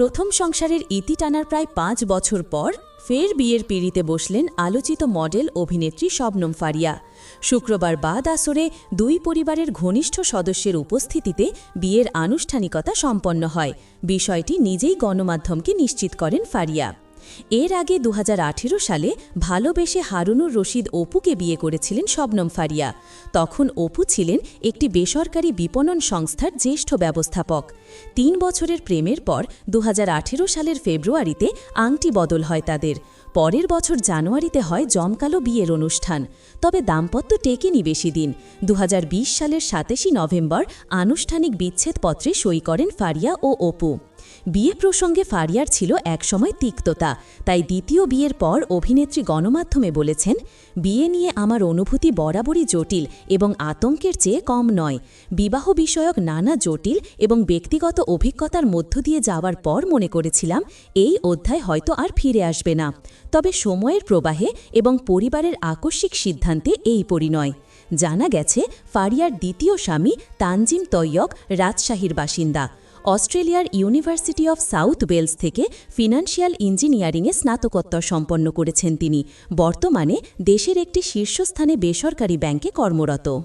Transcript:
প্রথম সংসারের ইতি টানার প্রায় পাঁচ বছর পর ফের বিয়ের পিড়িতে বসলেন আলোচিত মডেল অভিনেত্রী শবনম ফারিয়া। শুক্রবার বাদ আসরে দুই পরিবারের ঘনিষ্ঠ সদস্যের উপস্থিতিতে বিয়ের আনুষ্ঠানিকতা সম্পন্ন হয়। বিষয়টি নিজেই গণমাধ্যমকে নিশ্চিত করেন ফারিয়া। এর আগে দুহাজার আঠেরো সালে ভালোবেসে হারুনুর রশিদ অপুকে বিয়ে করেছিলেন শবনম ফারিয়া। তখন অপু ছিলেন একটি বেসরকারি বিপণন সংস্থার জ্যেষ্ঠ ব্যবস্থাপক। তিন বছরের প্রেমের পর দুহাজার আঠেরো সালের ফেব্রুয়ারিতে আংটি বদল হয় তাদের। পরের বছর জানুয়ারিতে হয় জমকালো বিয়ের অনুষ্ঠান। তবে দাম্পত্য টেকেনি বেশি দিন। দুহাজার বিশ সালের সাতাশি নভেম্বর আনুষ্ঠানিক বিচ্ছেদপত্রে সই করেন ফারিয়া ও অপু। বিয়ে প্রসঙ্গে ফারিয়ার ছিল একসময় তিক্ততা, তাই দ্বিতীয় বিয়ের পর অভিনেত্রী গণমাধ্যমে বলেছেন, বিয়ে নিয়ে আমার অনুভূতি বরাবরই জটিল এবং আতঙ্কের চেয়ে কম নয়। বিবাহ বিষয়ক নানা জটিল এবং ব্যক্তিগত অভিজ্ঞতার মধ্য দিয়ে যাওয়ার পর মনে করেছিলাম, এই অধ্যায় হয়তো আর ফিরে আসবে না। তবে সময়ের প্রবাহে এবং পরিবারের আকস্মিক সিদ্ধান্তে এই পরিণয়। জানা গেছে, ফারিয়ার দ্বিতীয় স্বামী তানজিম তৈয়ক রাজশাহীর বাসিন্দা। অস্ট্রেলিয়ার ইউনিভার্সিটি অফ সাউথ ওয়েলস থেকে ফিনান্সিয়াল ইঞ্জিনিয়ারিংয়ে স্নাতকোত্তর সম্পন্ন করেছেন তিনি। বর্তমানে দেশের একটি শীর্ষস্থানে বেসরকারি ব্যাংকে কর্মরত।